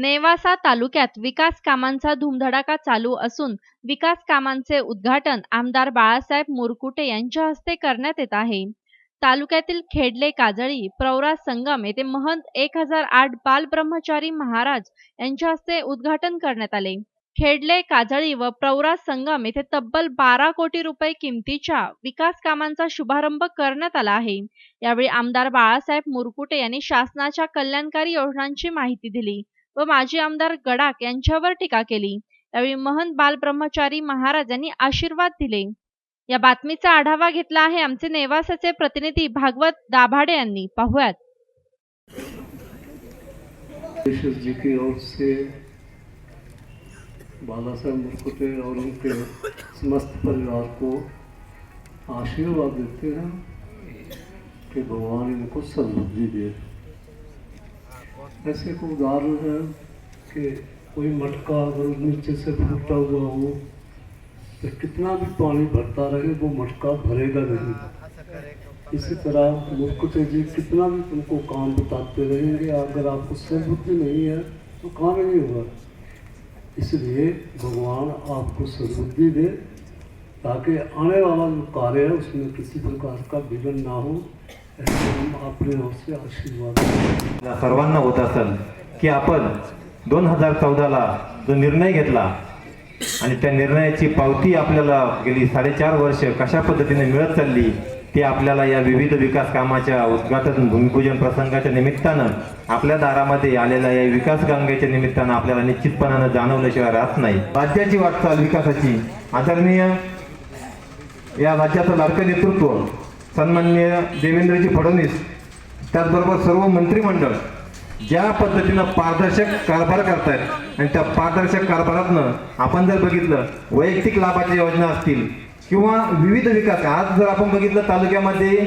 नेवासा तालुक्यात विकास कामांचा धुमधडाका चालू असून विकास कामांचे उद्घाटन आमदार बाळासाहेब मुरकुटे यांच्या हस्ते करण्यात येत आहे. तालुक्यातील खेडले काजळी प्रवरा संगम येथे महंत एक हजार आठ बाल ब्रह्मचारी महाराज यांच्या हस्ते उद्घाटन करण्यात आले. खेडले काजळी व प्रवरा संगम येथे तब्बल बारा कोटी रुपये किमतीच्या विकास कामांचा शुभारंभ करण्यात आला आहे. यावेळी आमदार बाळासाहेब मुरकुटे यांनी शासनाच्या कल्याणकारी योजनांची माहिती दिली. व माजी आमदार गडाख यांच्यावर टीका केली. यावेळी महंत बालब्रह्मचारी महाराज यांनी आशीर्वाद दिले. या बातमीचा आढावा घेतला आहे आमचे नेवासाचे प्रतिनिधी भागवत दाभाडे यांनी. पाहुयात. जी की ओर से बाला साहब मुरकुटे और उनके समस्त परिवार को आशीर्वाद देते हैं कि भगवान इनको समृद्धि दे ऐसे को उदाहरण है कि कोई मटका अगर नीचे से फूटा हुआ हो तो कितना भी पानी भरता रहे वो मटका भरेगा नहीं। इसी तरह मुर्खते जी कितना भी तुमको काम बताते रहेंगे अगर आपको सद्बुद्धि नहीं है तो काम नहीं होगा। इसलिए भगवान आपको सद्बुद्धि दे ताकि आने वाला जो कार्य है उसमें किसी प्रकार का विघ्न ना हो। सर्वांना होत असेल की आपण दोन हजार चौदाला जो निर्णय घेतला आणि त्या निर्णयाची पावती आपल्याला गेली साडेचार वर्ष कशा पद्धतीने मिळत चालली ते आपल्याला या विविध विकास कामाच्या उद्घाटन भूमिपूजन प्रसंगाच्या निमित्तानं आपल्या दारामध्ये आलेल्या या विकास गंगेच्या निमित्तानं आपल्याला निश्चितपणानं जाणवल्याशिवाय राहत नाही. राज्याची वाटचाल विकासाची आदरणीय या राज्याचं लाडकं नेतृत्व सन्माननीय देवेंद्रजी फडणवीस त्याचबरोबर सर्व मंत्रिमंडळ ज्या पद्धतीनं पारदर्शक कारभार करतायत आणि त्या पारदर्शक कारभारातनं आपण जर बघितलं वैयक्तिक लाभाच्या योजना असतील किंवा विविध विकास आज जर आपण बघितलं तालुक्यामध्ये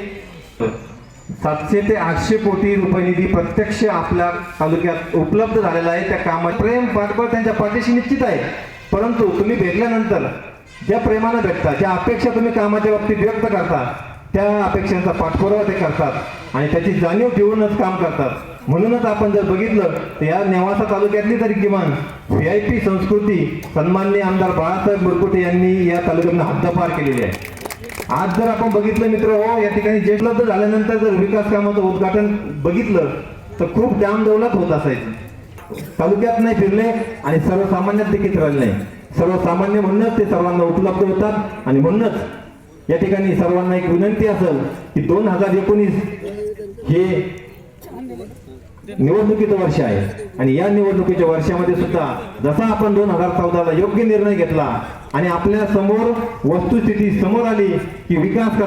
सातशे ते आठशे कोटी रुपये निधी प्रत्यक्ष आपल्या तालुक्यात उपलब्ध झालेला आहे. त्या कामात प्रेम पाठबळ त्यांच्या पाठीशी निश्चित आहे. परंतु तुम्ही भेटल्यानंतर ज्या प्रेमानं भेटता ज्या अपेक्षा तुम्ही कामाच्या बाबतीत व्यक्त करता त्या अपेक्षांचा पाठपुरावा ते करतात आणि त्याची जाणीव ठेवूनच काम करतात. म्हणूनच आपण जर बघितलं तर या नेवासा तालुक्यातली तरी किमान व्ही आय पी संस्कृती सन्माननीय आमदार बाळासाहेब बुरकुटे यांनी या तालुक्यातून हद्दपार केलेली आहे. आज जर आपण बघितलं मित्र हो या ठिकाणी जे उपलब्ध झाल्यानंतर जर विकास कामाचं उद्घाटन बघितलं तर खूप दामदौलत होत असायचं. तालुक्यात नाही फिरले आणि सर्वसामान्यात देखील राहिले नाही. सर्वसामान्य म्हणूनच ते सर्वांना उपलब्ध होतात आणि म्हणूनच या ठिकाणी सर्वांना एक विनंती असेल की दोन हजार एकोणीस हे निवडणुकीचं वर्ष आहे. आणि या निवडणुकीच्या वर्षामध्ये सुद्धा जसा आपण दोन हजार चौदाला योग्य निर्णय घेतला आणि आपल्यासमोर वस्तुस्थिती समोर आली की विकास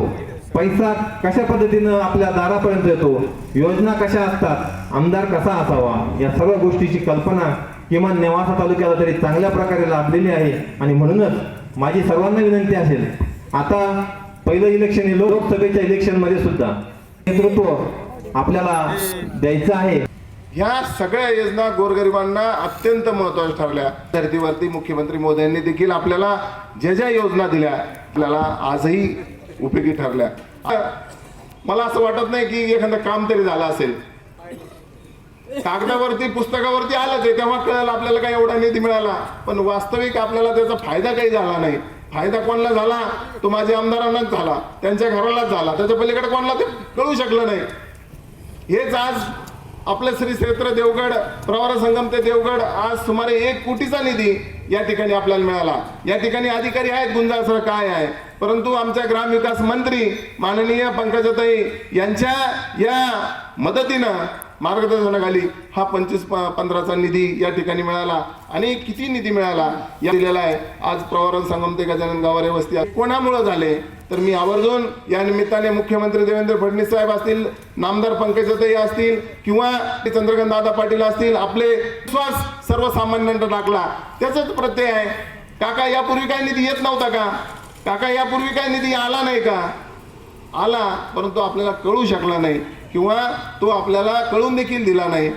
पैसा कशा पद्धतीनं आपल्या दारापर्यंत येतो योजना कशा असतात आमदार कसा असावा या सर्व गोष्टीची कल्पना किमान नेवासा तालुक्याला तरी चांगल्या प्रकारे लाभलेली आहे. आणि म्हणूनच माझी सर्वांना विनंती असेल आता पहिलं इलेक्शन हे लोकसभेच्या इलेक्शनमध्ये सुद्धा नेतृत्व आपल्याला द्यायचं आहे. ह्या सगळ्या योजना गोरगरिबांना अत्यंत महत्त्वाच्या ठरल्या. धर्तीवरती मुख्यमंत्री मोदींनी देखील आपल्याला ज्या ज्या योजना दिल्या आपल्याला आजही उपयोगी ठरल्या. मला असं वाटत नाही की एखादं काम तरी झालं असेल. कागदावरती पुस्तकावरती आलंच आहे तेव्हा कळलं आपल्याला काही एवढा निधी मिळाला. पण वास्तविक आपल्याला त्याचा फायदा काही झाला नाही. फायदा कोणाला झाला? तो माझ्या आमदारांनाच झाला. त्यांच्या घरालाच झाला. त्याच्या पलीकडे कोणाला ते कळू शकलं नाही. हेच आज आपलं श्री क्षेत्र देवगड प्रवार संगम ते देवगड आज सुमारे एक कोटीचा निधी या ठिकाणी आपल्याला मिळाला. या ठिकाणी अधिकारी आहेत गुंजासह सर काय आहे? परंतु आमच्या ग्रामविकास मंत्री माननीय पंकजाताई यांच्या या मदतीनं मार्गदर्शनाखाली हा पंचवीस प- पंधराचा निधी या ठिकाणी मिळाला. आणि किती निधी मिळाला? या दिलेला आहे. आज प्रवारण संगम ते गजानन गावारे वस्ती कोणामुळे झाले? तर मी आवर्जून या निमित्ताने मुख्यमंत्री देवेंद्र फडणवीस साहेब असतील नामदार पंकजाताई असतील किंवा चंद्रकांत दादा पाटील असतील आपले विश्वास सर्वसामान्यांना टाकला. त्याचाच प्रत्यय आहे. काका यापूर्वी काय निधी येत नव्हता का? काका यापूर्वी काय निधी आला नाही का? आला परंतु आपल्याला कळू शकला नाही. किंवा तो आपल्याला कळून देखील दिला नाही.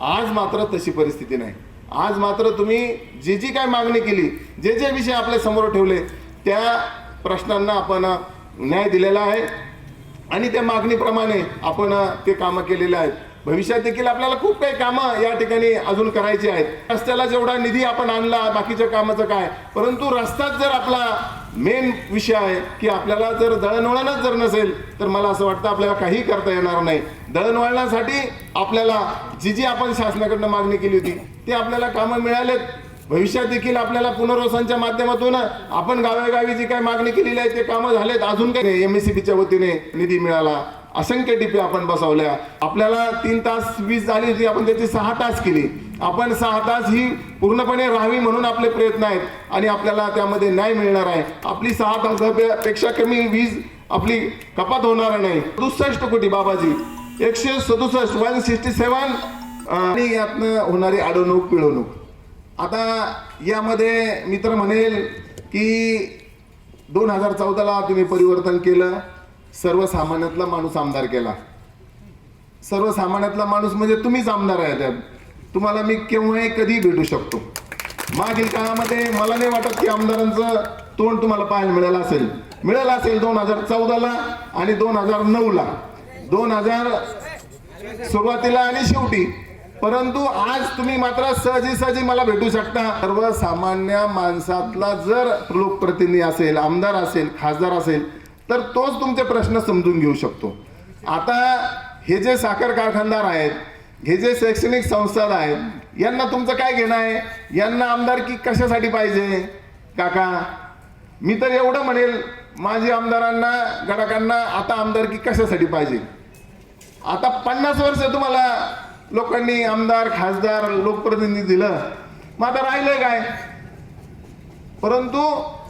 आज मात्र तशी परिस्थिती नाही. आज मात्र तुम्ही जी जी काय मागणी केली जे जे विषय आपल्यासमोर ठेवले त्या प्रश्नांना आपण न्याय दिलेला आहे. आणि त्या मागणीप्रमाणे आपण ते कामं केलेले आहेत. भविष्यात देखील आपल्याला खूप काही कामं या ठिकाणी अजून करायची आहेत. रस्त्याला जेवढा निधी आपण आणला बाकीच्या कामाचं काय? परंतु रस्ताच जर आपला मेन विषय आहे की आपल्याला जर दळणवळणच जर नसेल तर मला असं वाटतं आपल्याला काही करता येणार नाही. दळणवळणासाठी आपल्याला जी जी आपण शासनाकडनं मागणी केली होती ते आपल्याला कामं मिळालेत. भविष्यात देखील आपल्याला पुनर्वसनच्या माध्यमातून आपण गावेगावी जी काय मागणी केलेली आहे ते कामं झालेत. अजून काही एम एस सी बीच्या वतीने निधी मिळाला. असंख्य टिपे आपण बसवल्या. आपल्याला तीन तास वीज झाली होती आपण त्याची सहा तास केली. आपण सहा तास ही पूर्णपणे राहावी म्हणून आपले प्रयत्न आहेत आणि आपल्याला त्यामध्ये न्याय मिळणार आहे. आपली सहा तासापेक्षा कमी वीज आपली कपात होणार नाही. सदुसष्ट कोटी बाबाजी. एकशे सदुसष्ट वन सिक्स्टी सेवन आणि यातनं होणारी अडवणूक पिळवणूक. आता यामध्ये मित्र म्हणेल की दोन हजार चौदाला तुम्ही परिवर्तन केलं. सर्वसामान्यातला माणूस आमदार केला. सर्वसामान्यातला माणूस म्हणजे तुम्हीच आमदार आहे त्यात तुम्हाला मी केव्हाही कधी भेटू शकतो. मागील काळामध्ये मला नाही वाटत की आमदारांचं तोंड तुम्हाला पाहायला मिळालं असेल. मिळालं असेल दोन हजार चौदाला आणि दोन हजार नऊला. दोन हजार सुरुवातीला आणि शेवटी. परंतु आज तुम्ही मात्र सहजीसहजी मला भेटू शकता. सर्वसामान्य माणसातला जर लोकप्रतिनिधी असेल आमदार असेल खासदार असेल तर तोच तुमचे प्रश्न समजून घेऊ शकतो. आता हे जे साखर कारखानदार आहेत हे जे शैक्षणिक संस्था आहेत यांना तुमचं काय घेणं आहे? यांना आमदारकी कशासाठी पाहिजे? काका मी तर एवढं म्हणेल माझी आमदारांना गडाकांना आता आमदारकी कशासाठी पाहिजे? आता पन्नास वर्ष तुम्हाला लोकांनी आमदार खासदार लोकप्रतिनिधी दिलं. मग आता राहिलंय काय? परंतु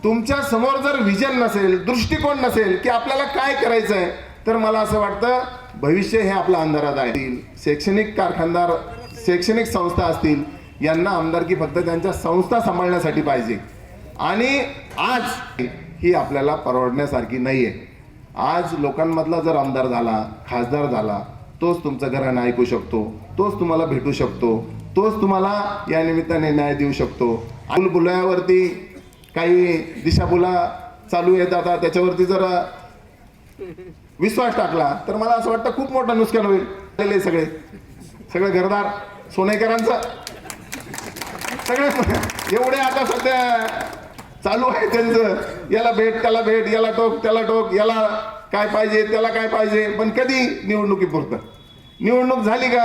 तुमच्यासमोर जर विजन नसेल दृष्टिकोन नसेल की आपल्याला काय करायचं आहे तर मला असं वाटतं भविष्य हे आपल्या अंधारात आहे. शैक्षणिक कारखानदार शैक्षणिक संस्था असतील यांना आमदारकी फक्त त्यांच्या संस्था सांभाळण्यासाठी पाहिजे. आणि आज ही आपल्याला परवडण्यासारखी नाही आहे आज लोकांमधला जर आमदार झाला खासदार झाला तोच तुमचं घराणं ऐकू शकतो तोच तुम्हाला भेटू शकतो तोच तुम्हाला या निमित्ताने न्याय देऊ शकतो. बुलबुल्यावरती काही दिशाभुला चालू आहेत आता त्याच्यावरती जर विश्वास टाकला तर मला असं वाटतं खूप मोठं नुकसान होईल. सगळे. सगळे घरदार सोनेकरांचं. सगळे एवढे आता सध्या चालू आहे त्यांचं. याला भेट त्याला भेट याला टोक त्याला टोक याला काय पाहिजे त्याला काय पाहिजे पण कधी निवडणुकीपुरतं? निवडणूक झाली का?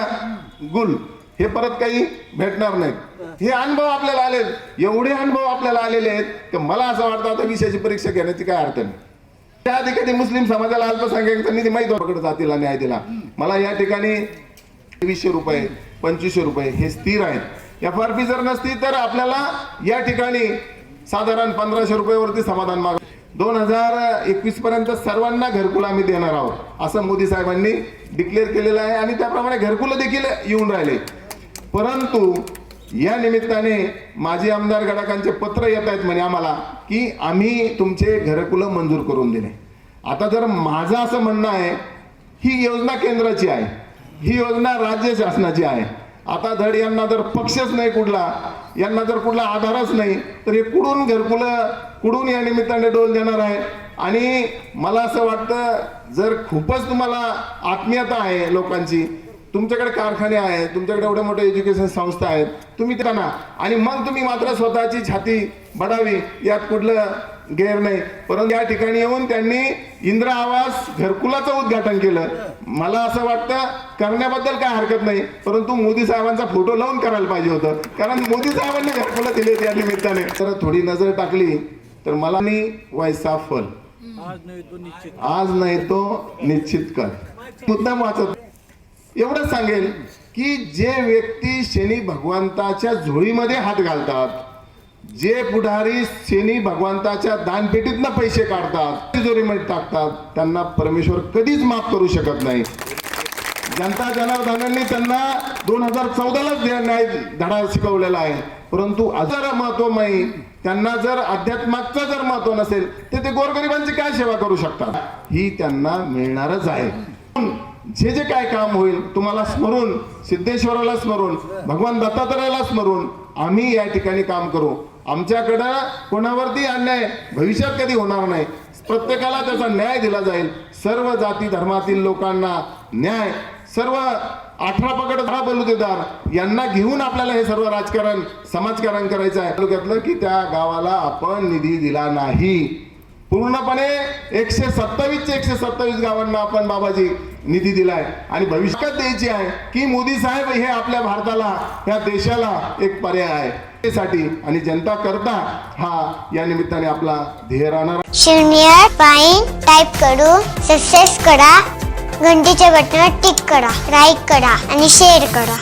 गुल. हे परत काही भेटणार नाहीत. हे अनुभव आपल्याला आले एवढे अनुभव आपल्याला आलेले आहेत की मला असं वाटतं आता विषयाची परीक्षा घेण्याची काय अर्थ नाही त्याआधी कधी मुस्लिम समाजाला अल्पसंख्याकांचा निधी माहीत होतं. जातील न्याय दिला. मला या ठिकाणी वीसशे रुपये पंचवीसशे रुपये हे स्थिर आहेत. एफ आर पी जर नसती तर आपल्याला या ठिकाणी साधारण पंधराशे रुपयावरती समाधान माग दोन हजार एकवीस पर्यंत सर्वांना घरकुल आम्ही देणार आहोत. असं मोदी साहेबांनी डिक्लेअर केलेलं आहे. आणि त्याप्रमाणे घरकुलं देखील येऊन राहिले. परंतु या निमित्ताने माजी आमदार गडाकांचे पत्र येत आहेत म्हणे आम्हाला की आम्ही तुमचे घरकुलं मंजूर करून दिले. आता जर माझं असं म्हणणं आहे ही योजना केंद्राची आहे ही योजना राज्य शासनाची आहे. आता धड यांना जर पक्षच नाही कुठला यांना जर कुठला आधारच नाही तर हे कुडून घरकुलं कुडून या निमित्ताने डोल देणार आहे? आणि मला असं वाटतं जर खूपच तुम्हाला आत्मीयता आहे लोकांची तुमच्याकडे कारखाने आहेत तुमच्याकडे एवढे मोठे एज्युकेशन संस्था आहेत तुम्ही त्यांना आणि मग तुम्ही मात्र स्वतःची छाती बढावी यात कुठलं गैर नाही. परंतु या ठिकाणी येऊन त्यांनी इंदिरा आवास घरकुलाचं उद्घाटन केलं. मला असं वाटतं करण्याबद्दल काय हरकत नाही परंतु मोदी साहेबांचा फोटो लावून करायला पाहिजे होतं. कारण मोदी साहेबांनी घरकुलं दिले त्या निमित्ताने. तर थोडी नजर टाकली तर मला मी वैसा फल. आज नाही तो निश्चित कर. मुद्दाम वाचत एवढंच सांगेल की जे व्यक्ती शनी भगवंताच्या झोळीमध्ये हात घालतात जे पुढारी शनी भगवंताच्या दानपेटीतनं पैसे काढतात तिजोरीमध्ये टाकतात त्यांना परमेश्वर कधीच माफ करू शकत नाही. जनता जनार्दनांनी त्यांना दोन हजार चौदालाच न्याय धडा शिकवलेला आहे. परंतु आजारा महत्त्व नाही त्यांना जर अध्यात्माचं जर महत्त्व नसेल तर ते गोरगरिबांची काय सेवा करू शकतात? ही त्यांना मिळणारच आहे. जे जे काय काम होईल तुम्हाला स्मरून सिद्धेश्वराला स्मरून भगवान दत्तात्रयाला स्मरून आम्ही या ठिकाणी काम करू. आमच्याकडं कोणावरती अन्याय भविष्यात कधी होणार नाही. प्रत्येकाला त्याचा न्याय दिला जाईल. सर्व जाती धर्मातील लोकांना न्याय सर्व अठरा पकड दहा बलुतेदार यांना घेऊन आपल्याला हे सर्व राजकारण समाजकारण करायचं आहे. तालुक्यातलं की त्या गावाला आपण निधी दिला नाही. पूर्णपणे एकशे सत्तावीसचे एकशे सत्तावीस गावांना आपण बाबाजी निधी दिलाय. आणि भविष्यात द्यायची आहे की मोदी साहेब हे आपल्या भारताला या देशाला एक पर्याय आहे. साठी आणि जनता करता हा या निमित्ताने आपला ध्येय राहणार शून्य फाईन टाईप करू सक्सेस करा घंटीच्या बटनावर टिक करा लाईक करा आणि शेअर करा.